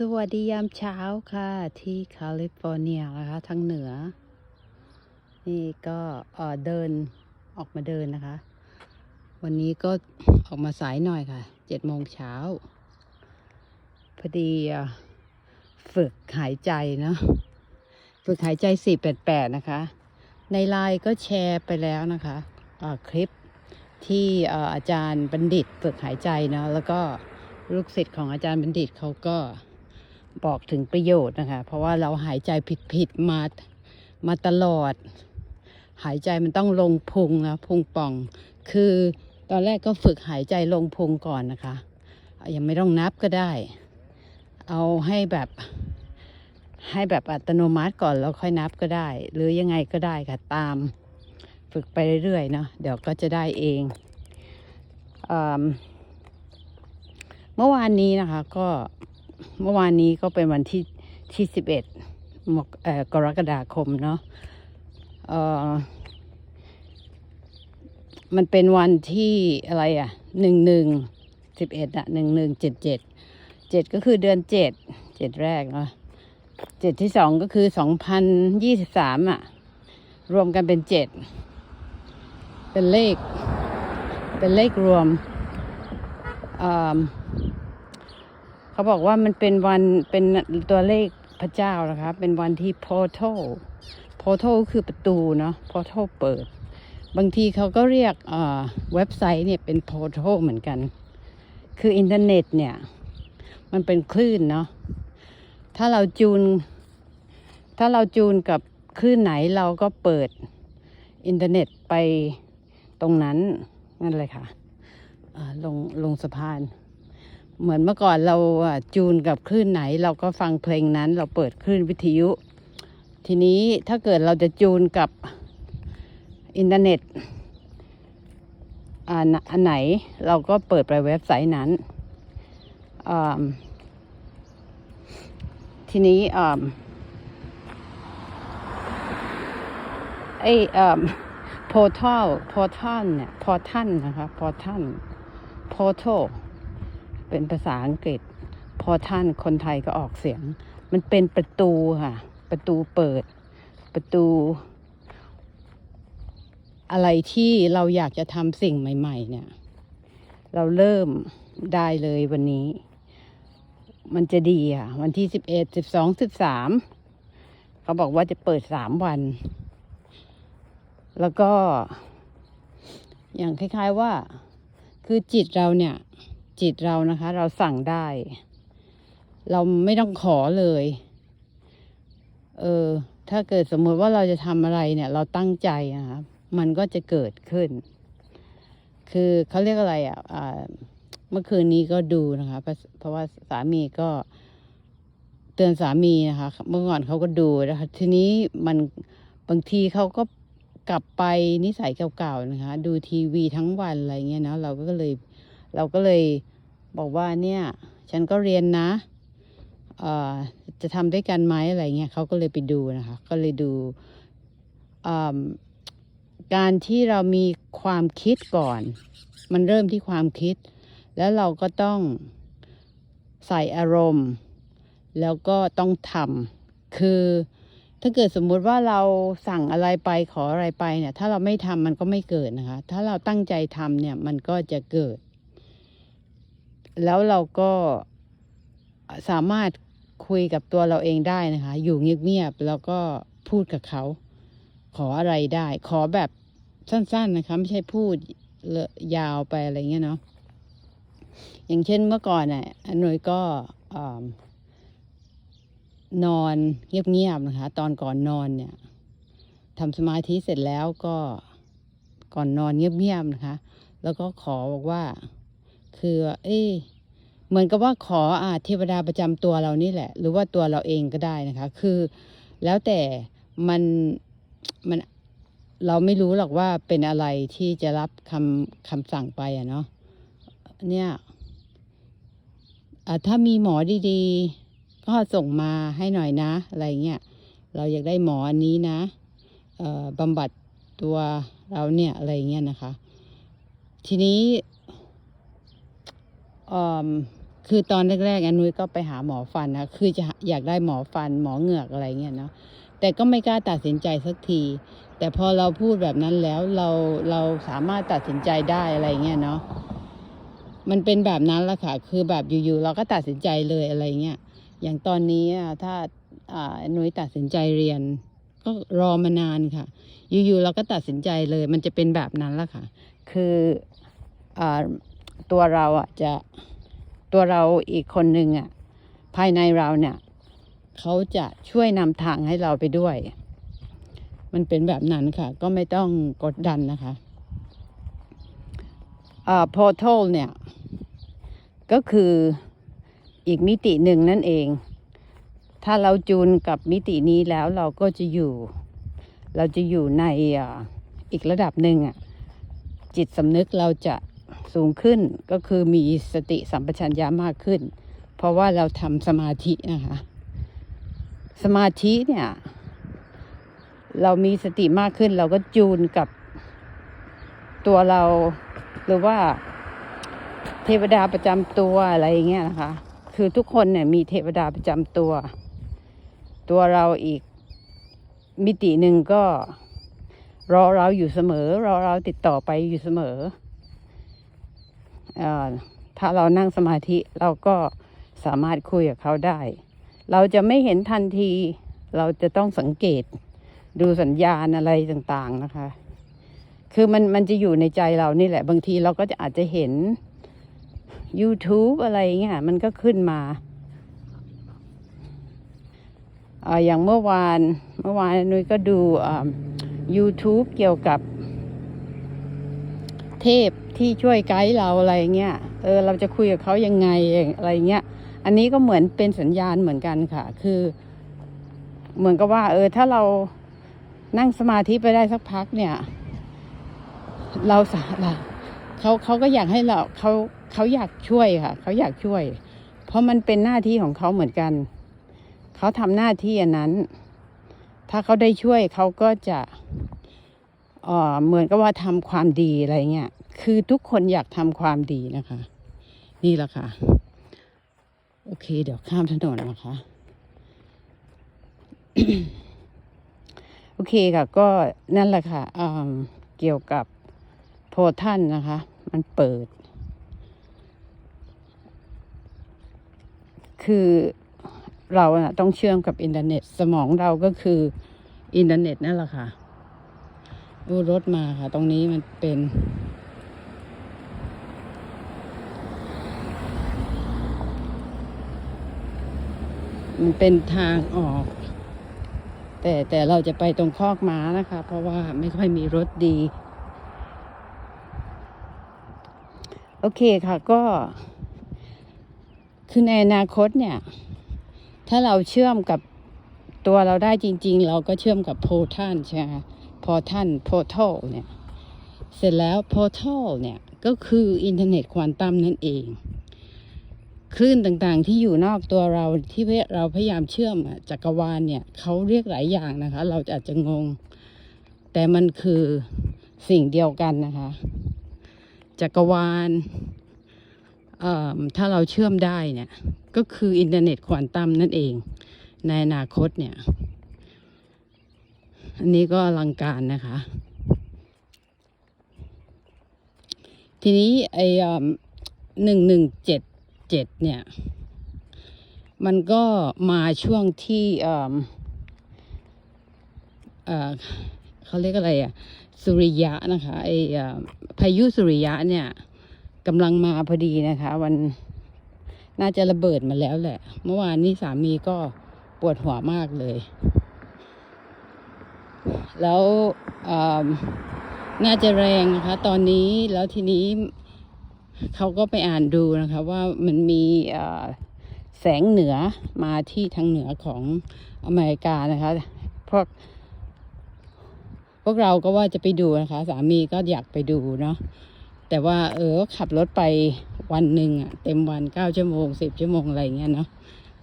สวัสดียามเช้าค่ะ ที่แคลิฟอร์เนียนะคะทางเหนือ นี่ก็เออเดินออกมาเดินนะคะ วันนี้ก็ออกมาสายหน่อยค่ะเจ็ดโมงเช้าพอดีฝึกหายใจเนาะฝึกหายใจสี่แปดแปดนะคะ ในไลน์ก็แชร์ไปแล้วนะคะอ่าคลิปที่เอออาจารย์บัณฑิตฝึกหายใจเนาะแล้วก็ลูกศิษย์ของอาจารย์บัณฑิตเขาก็ บอกถึงประโยชน์นะคะ เพราะว่าเราหายใจผิดๆมามาตลอด หายใจมันต้องลงพุงนะพุงป่อง คือตอนแรกก็ฝึกหายใจลงพุงก่อนนะคะ ยังไม่ต้องนับก็ได้ เอาให้แบบให้แบบอัตโนมัติก่อนแล้วค่อยนับก็ได้ หรือยังไงก็ได้ค่ะตาม ฝึกไปเรื่อยๆเนาะเดี๋ยวก็จะได้เองอเมื่อวานนี้นะคะก็ เมื่อวานนี้ก็เป็นวันที่ที่สิบเอ็ดมกกรกฎาคมเนาะมันเป็นวันที่อะไรอะหนึ่งหนึ่งสิบเอ็ดอะหนึ่งหนึ่งเจ็ดเจ็ดเจ็ดก็คือเดือนเจ็ดเจ็ดแรกเนาะเจ็ดที่สองก็คือสองพันยี่สิบสามอะ รวมกันเป็นเจ็ดเป็นเลข เป็นเลขรวมอ่า เขาบอกว่ามันเป็นวันเป็นตัวเลขพระเจ้านะคะเป็นวันที่ portal portal คือประตูเนาะ portal เปิด บางทีเขาก็เรียกอ่าเว็บไซต์เนี่ยเป็น portal เหมือนกัน คืออินเทอร์เน็ตเนี่ย มันเป็นคลื่นเนาะถ้าเราจูน ถ้าเราจูนกับคลื่นไหนเราก็เปิดอินเทอร์เน็ตไปตรงนั้น นั่นเลยค่ะอ่าลงลงสะพาน เหมือนเมื่อก่อนเราจูนกับคลื่นไหน เราก็ฟังเพลงนั้น เราเปิดคลื่นวิทยุ ทีนี้ถ้าเกิดเราจะจูนกับอินเทอร์เน็ตอันไหนเราก็เปิดไปเว็บไซต์นั้น ทีนี้ไออ่า portal portal เนี่ย portal นะคะ portal portal เป็นภาษาอังกฤษ portal คนไทยก็ออกเสียง มันเป็นประตูค่ะ ประตูเปิด ประตู อะไรที่เราอยากจะทำสิ่งใหม่ ๆ เนี่ย เราเริ่มได้เลยวันนี้ มันจะดีอะ วันที่สิบเอ็ดสิบสองสิบสามเขาบอกว่าจะเปิดสามวัน แล้วก็ อย่างคล้าย ๆว่า คือจิตเราเนี่ย จิตเรานะคะ เราสั่งได้ เราไม่ต้องขอเลย เออ ถ้าเกิดสมมติว่าเราจะทำอะไรเนี่ย เราตั้งใจนะคะมันก็จะเกิดขึ้น คือเขาเรียกอะไรอะเมื่อคืนนี้ก็ดูนะคะ เพราะเพราะว่าสามีก็เตือนสามีนะคะ เมื่อก่อนเขาก็ดูนะคะ ทีนี้มันบางทีเขาก็กลับไปนิสัยเก่าๆนะคะ ดูทีวีทั้งวันอะไรเงี้ยนะเราก็เลย เราก็เลยบอกว่าเนี่ยฉันก็เรียนนะเอ่อจะทำด้วยกันไหมอะไรเงี้ยเขาก็เลยไปดูนะคะก็เลยดูการที่เรามีความคิดก่อน มันเริ่มที่ความคิด แล้วเราก็ต้องใส่อารมณ์ แล้วก็ต้องทำคือถ้าเกิดสมมุติว่าเราสั่งอะไรไปขออะไรไปเนี่ย ถ้าเราไม่ทำมันก็ไม่เกิดนะคะ ถ้าเราตั้งใจทำเนี่ยมันก็จะเกิด แล้วเราก็สามารถคุยกับตัวเราเองได้นะคะ อยู่เงียบๆแล้วก็พูดกับเขา ขออะไรได้ ขอแบบสั้น ๆนะคะ ไม่ใช่พูดยาวไปอะไรเงี้ยเนาะอย่างเช่นเมื่อก่อนน่ะหน่วยก็อนอนเงียบๆนะคะ ตอนก่อนนอนเนี่ยทำสมาธิเสร็จแล้วก็ก่อนนอนเงียบๆนะคะ แล้วก็ขอบอกว่า คือเอ้เหมือนกับว่าขออาเทวดาประจำตัวเรานี่แหละ หรือว่าตัวเราเองก็ได้นะคะ คือแล้วแต่มันมันเราไม่รู้หรอกว่าเป็นอะไรที่จะรับคำคำสั่งไปอะเนาะเนี่ยอะถ้ามีหมอดีๆ ก็ส่งมาให้หน่อยนะ อะไรเงี้ยเราอยากได้หมออันนี้นะบำบัดตัวเราเนี่ยอะไรเงี้ยนะคะ ทีนี้ คือตอนแรกๆอันนุ้ยก็ไปหาหมอฟันนะคือจะอยากได้หมอฟันหมอเหงือกอะไรเงี้ยเนาะแต่ก็ไม่กล้าตัดสินใจสักที แต่พอเราพูดแบบนั้นแล้วเราเราสามารถตัดสินใจได้อะไรเงี้ยเนาะมันเป็นแบบนั้นละค่ะ คือแบบอยู่ๆเราก็ตัดสินใจเลยอะไรเงี้ยอย่างตอนนี้ถ้าอนุ้ยตัดสินใจเรียน ก็รอมานานค่ะ อยู่ๆเราก็ตัดสินใจเลย มันจะเป็นแบบนั้นละค่ะ คืออ ตัวเราอะจะตัวเราอีกคนหนึ่งอะภายในเราเนี่ยเขาจะช่วยนำทางให้เราไปด้วย มันเป็นแบบนั้นค่ะ ก็ไม่ต้องกดดันนะคะอ่า portal เนี่ย ก็คืออีกมิติหนึ่งนั่นเอง ถ้าเราจูนกับมิตินี้แล้วเราก็จะอยู่ เราจะอยู่ในอ่อีกระดับหนึ่งอะจิตสำนึกเราจะ สูงขึ้นก็คือมีสติสัมปชัญญะมากขึ้น เพราะว่าเราทำสมาธินะคะ สมาธิเนี่ย เรามีสติมากขึ้น เราก็จูนกับตัวเรา หรือว่าเทวดาประจำตัวอะไรอย่างเงี้ยนะคะ คือทุกคนเนี่ยมีเทวดาประจำตัว ตัวเราอีกมิติหนึ่งก็รอเราอยู่เสมอ รอเราติดต่อไปอยู่เสมอเออ ถ้าเรานั่งสมาธิเราก็สามารถคุยกับเขาได้ เราจะไม่เห็นทันที เราจะต้องสังเกต ดูสัญญาณอะไรต่างๆนะคะ คือมันมันจะอยู่ในใจเรานี่แหละ บางทีเราก็จะอาจจะเห็น YouTube อะไรเงี้ยมันก็ขึ้นมาอย่างเมื่อวานเมื่อวานนุ้ยก็ดู YouTube เกี่ยวกับ เทพที่ช่วยไกด์เราอะไรเงี้ย เออเราจะคุยกับเขายังไงอะไรเงี้ย อันนี้ก็เหมือนเป็นสัญญาณเหมือนกันค่ะ คือ เหมือนกับว่า เออถ้าเรานั่งสมาธิไปได้สักพักเนี่ย เราสาเราเขาเขาก็อยากให้เราเขาเขาอยากช่วยค่ะ เขาอยากช่วย เพราะมันเป็นหน้าที่ของเขาเหมือนกัน เขาทำหน้าที่อันนั้น ถ้าเขาได้ช่วยเขาก็จะ เหมือนกับว่าทำความดีอะไรเงี้ย คือทุกคนอยากทำความดีนะคะ นี่แหละค่ะ โอเค เดี๋ยวข้ามถนนนะคะ โอเคค่ะ ก็นั่นแหละค่ะเกี่ยวกับโพท่านนะคะ มันเปิด คือเรานะต้องเชื่อมกับอินเทอร์เน็ต สมองเราก็คืออินเทอร์เน็ตนั่นแหละค่ะ โอ้รถมาค่ะ ตรงนี้มันเป็นมันเป็นทางออก แต่แต่เราจะไปตรงคอกม้านะคะ เพราะว่าไม่ค่อยมีรถดี โอเคค่ะก็ คือในอนาคตเนี่ย ถ้าเราเชื่อมกับตัวเราได้จริง ๆ เราก็เชื่อมกับโพทันใช่ไหม โพทันโพทัลเนี่ยเสร็จแล้วโพทัลเนี่ยก็คืออินเทอร์เน็ตควอนตัมนั่นเองคลื่นต่างๆที่อยู่นอกตัวเราที่เราพยายามเชื่อมจักรวาลเนี่ยเขาเรียกหลายอย่างนะคะ เราอาจจะงง แต่มันคือสิ่งเดียวกันนะคะ จักรวาลถ้าเราเชื่อมได้เนี่ย ก็คืออินเทอร์เน็ตควอนตัมนั่นเอง ในอนาคตเนี่ย อันนี้ก็อลังการนะคะ ทีนี้ไอ้หนึ่งหนึ่งเจ็ดเจ็ดเนี่ย มันก็มาช่วงที่เอ่อเขาเรียกอะไรอะสุริยะนะคะไอ้เอ่อพายุสุริยะเนี่ยกำลังมาพอดีนะคะวันน่าจะระเบิดมาแล้วแหละ เมื่อวานนี้สามีก็ปวดหัวมากเลย แล้วน่าจะแรงนะคะ ตอนนี้แล้วทีนี้เขาก็ไปอ่านดูนะคะว่ามันมีแสงเหนือมาที่ทางเหนือของอเมริกานะคะพวกพวกเราก็ว่าจะไปดูนะคะ สามีก็อยากไปดูเนาะแต่ว่าเออขับรถไปวันหนึ่งอะเต็มวันเก้าชั่วโมงสิบชั่วโมงอะไรเงี้ยเนาะ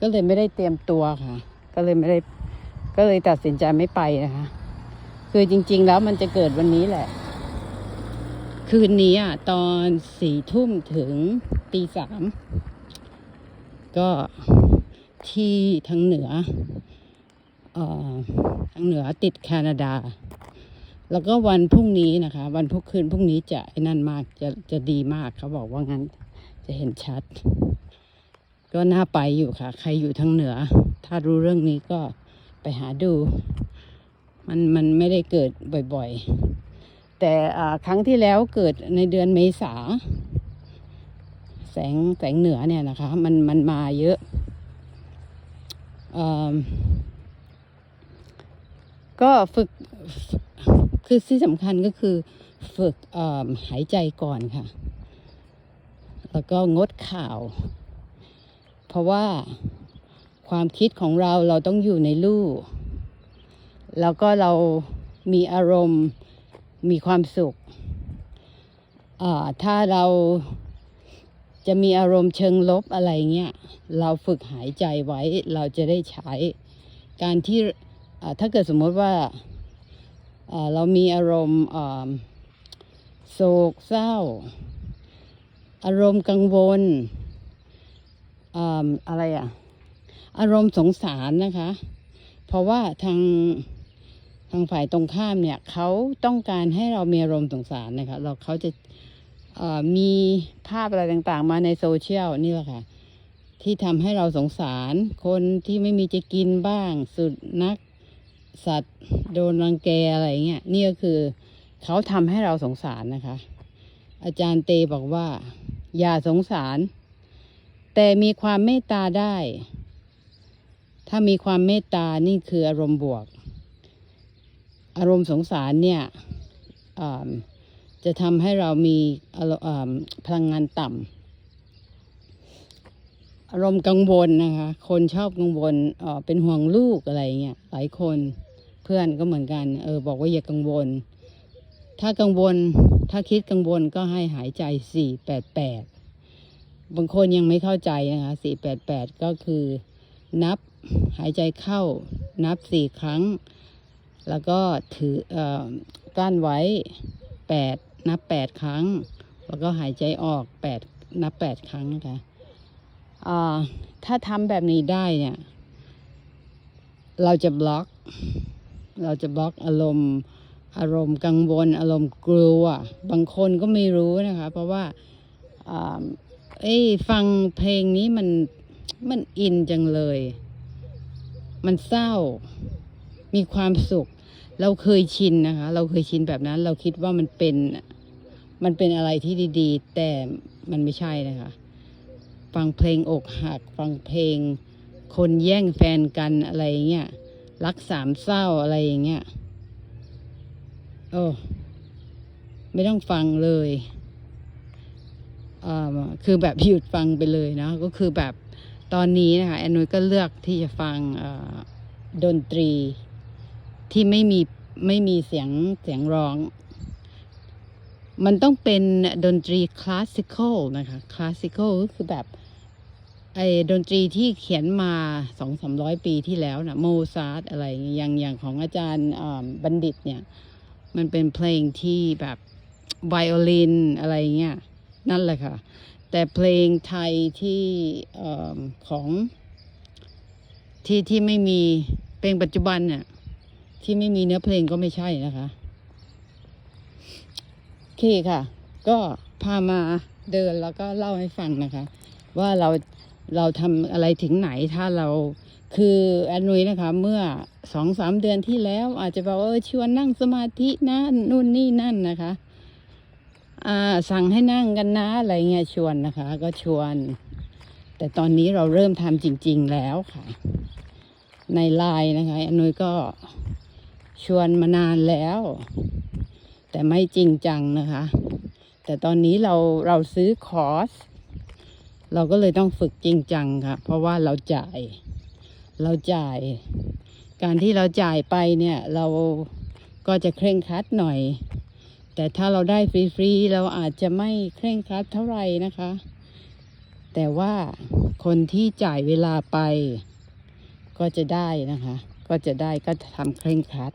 ก็เลยไม่ได้เตรียมตัวค่ะ ก็เลยไม่ได้ก็เลยตัดสินใจไม่ไปนะคะ คือจริง ๆ แล้วมันจะเกิดวันนี้แหละ คืนนี้อะตอนสี่ทุ่มถึงตีสามก็ที่ทางเหนือเอ่อทางเหนือติดแคนาดา แล้วก็วันพรุ่งนี้นะคะ วันพุธคืนพรุ่งนี้จะไอ้นั่นมากจะจะดีมากเขาบอกว่างั้นจะเห็นชัด ก็น่าไปอยู่ค่ะ ใครอยู่ทางเหนือ ถ้ารู้เรื่องนี้ก็ไปหาดู มันมันไม่ได้เกิดบ่อยๆ แต่ครั้งที่แล้วเกิดในเดือนเมษา แสงแสงเหนือเนี่ยนะคะ มันมันมาเยอะอก็ฝึกคือที่สำคัญก็คือฝึกหายใจก่อนค่ะ แล้วก็งดข่าว เพราะว่าความคิดของเราเราต้องอยู่ในลู่ แล้วก็เรามีอารมณ์มีความสุข ถ้าเราจะมีอารมณ์เชิงลบอะไรเงี้ย เราฝึกหายใจไว้เราจะได้ใช้ การที่ถ้าเกิดสมมติว่าเรามีอารมณ์โศกเศร้า อารมณ์กังวลอะไรอะอารมณ์สงสารนะคะ เพราะว่าทาง ทางฝ่ายตรงข้ามเนี่ยเขาต้องการให้เรามีอารมณ์สงสารนะคะเราเขาจะมีภาพอะไรต่างๆ มาในโซเชียลนี่แหละค่ะ ที่ทำให้เราสงสารคนที่ไม่มีจะกินบ้าง สุดนักสัตว์โดนรังแกอะไรเงี้ยนี่ก็คือเขาทำให้เราสงสารนะคะ อาจารย์เตบอกว่า อย่าสงสาร แต่มีความเมตตาได้ ถ้ามีความเมตตานี่คืออารมณ์บวก อารมณ์สงสารเนี่ยจะทำให้เรามีพลังงานต่ำอารมณ์กังวลนะคะ คนชอบกังวลเป็นห่วงลูกอะไรเงี้ยหลายคนเพื่อนก็เหมือนกัน เออ บอกว่าอย่ากังวล ถ้ากังวลถ้าคิดกังวลก็ให้หายใจสี่แปดแปดบางคนยังไม่เข้าใจนะคะสี่แปดแปดก็คือ นับหายใจเข้านับสี่ครั้ง แล้วก็ถือเอ่อกั้นไว้แปดนับแปดครั้ง แล้วก็หายใจออกแปดนับแปดครั้งนะคะอ่าถ้าทำแบบนี้ได้เนี่ย เราจะบล็อก เราจะบล็อกอารมณ์ อารมณ์กังวล อารมณ์กลัว บางคนก็ไม่รู้นะคะ เพราะว่าอ่าเอ้ฟังเพลงนี้มันมันอินจังเลย มันเศร้า มีความสุข เราเคยชินนะคะ เราเคยชินแบบนั้น เราคิดว่ามันเป็นมันเป็นอะไรที่ดี ๆ แต่มันไม่ใช่นะคะ ฟังเพลงอกหัก ฟังเพลง คนแย่งแฟนกันอะไรเงี้ยรักสามเศร้าอะไรอย่างเงี้ยโอ้ไม่ต้องฟังเลยอ่าคือแบบหยุดฟังไปเลยนะก็คือแบบตอนนี้นะคะแอนนุยก็เลือกที่จะฟังดนตรี ที่ไม่มีไม่มีเสียงเสียงร้อง มันต้องเป็นดนตรีคลาสสิคอลนะคะคลาสสิคอลก็คือแบบไอ้ดนตรีที่เขียนมาสองสามร้อยปีที่แล้วนะโมซาร์ทอะไรอย่างอย่างของอาจารย์บัณฑิตเนี่ย มันเป็นเพลงที่แบบไวโอลินอะไรเงี้ยนั่นแหละค่ะ แต่เพลงไทยที่อของที่ที่ไม่มีเพลงปัจจุบันเนี่ย ที่ไม่มีเนื้อเพลงก็ไม่ใช่นะคะโอเคค่ะ ก็พามาเดินแล้วก็เล่าให้ฟังนะคะ ว่าเราเราทำอะไรถึงไหนถ้าเราคือแอนนุยนะคะ เมื่อสองสามเดือนที่แล้วอาจจะบอกว่าเออชวนนั่งสมาธินะนู่นนี่นั่นนะคะ อ่าสั่งให้นั่งกันนะอะไรเงี้ยชวนนะคะ ก็ชวน แต่ตอนนี้เราเริ่มทำจริง ๆแล้วค่ะ ในไลน์นะคะอนนุยก็ ชวนมานานแล้ว แต่ไม่จริงจังนะคะ แต่ตอนนี้เราเราซื้อคอร์สเราก็เลยต้องฝึกจริงจังค่ะ เพราะว่าเราจ่าย เราจ่าย การที่เราจ่ายไปเนี่ย เราก็จะเคร่งครัดหน่อย แต่ถ้าเราได้ฟรีๆเราอาจจะไม่เคร่งครัดเท่าไหร่นะคะ แต่ว่าคนที่จ่ายเวลาไป ก็จะได้นะคะ ก็จะได้ก็ทำเคร่งครัด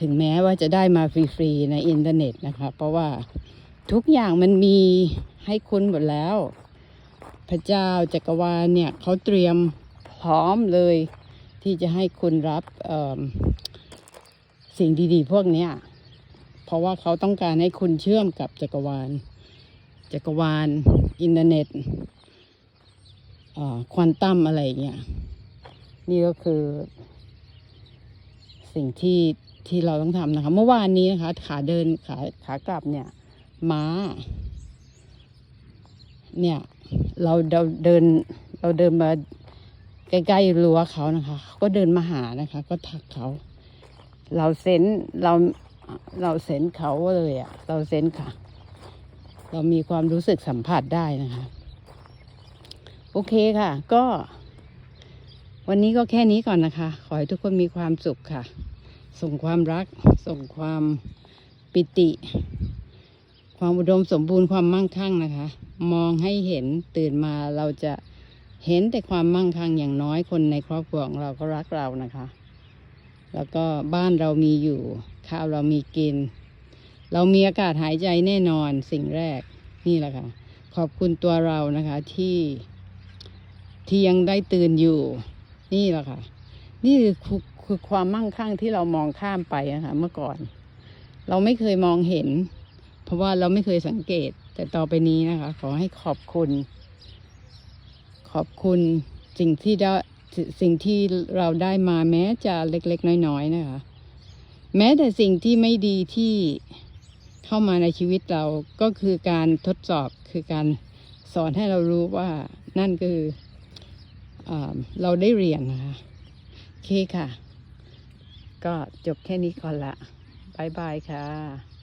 ถึงแม้ว่าจะได้มาฟรีๆในอินเทอร์เน็ตนะคะ เพราะว่าทุกอย่างมันมีให้คุณหมดแล้ว พระเจ้าจักรวาลเนี่ยเขาเตรียมพร้อมเลย ที่จะให้คุณรับสิ่งดีๆ พวกนี้เพราะว่าเขาต้องการให้คุณเชื่อมกับจักรวาล จักรวาล อินเทอร์เน็ตควอนตัมอะไรเงี้ยนี่ก็คือสิ่งที่ ที่เราต้องทำนะคะ เมื่อวานนี้นะคะ ขาเดินขาขากลับเนี่ย ม้า เนี่ย เราเราเดิน เราเดินมาใกล้ๆรั้วเขานะคะเขาก็เดินมาหานะคะ ก็ทักเขา เราเซนเราเราเซนเขาเลยอะ่ะเราเซนค่ะ เรามีความรู้สึกสัมผัสได้นะคะ โอเคค่ะ ก็ วันนี้ก็แค่นี้ก่อนนะคะ ขอให้ทุกคนมีความสุขค่ะ ส่งความรัก ส่งความปิติ ความอุดมสมบูรณ์ความมั่งคั่งนะคะ มองให้เห็นตื่นมาเราจะเห็นแต่ความมั่งคั่งอย่างน้อยคนในครอบครัวของเราก็รักเรานะคะ แล้วก็บ้านเรามีอยู่ ข้าวเรามีกิน เรามีอากาศหายใจแน่นอนสิ่งแรกนี่แหละค่ะ ขอบคุณตัวเรานะคะที่ที่ยังได้ตื่นอยู่ นี่แหละค่ะ นี่คือ คือความมั่งคั่งที่เรามองข้ามไปนะคะเมื่อก่อน เราไม่เคยมองเห็น เพราะว่าเราไม่เคยสังเกต แต่ต่อไปนี้นะคะ ขอให้ขอบคุณ ขอบคุณสิ่งที่ได้สิ่งที่เราได้มาแม้จะเล็กๆ น้อยๆนะคะ แม้แต่สิ่งที่ไม่ดีที่เข้ามาในชีวิตเราก็คือการทดสอบคือการสอนให้เรารู้ว่านั่นคืออเราได้เรียนนะคะ โอเคค่ะ ก็จบแค่นี้ก่อนละบายบายค่ะ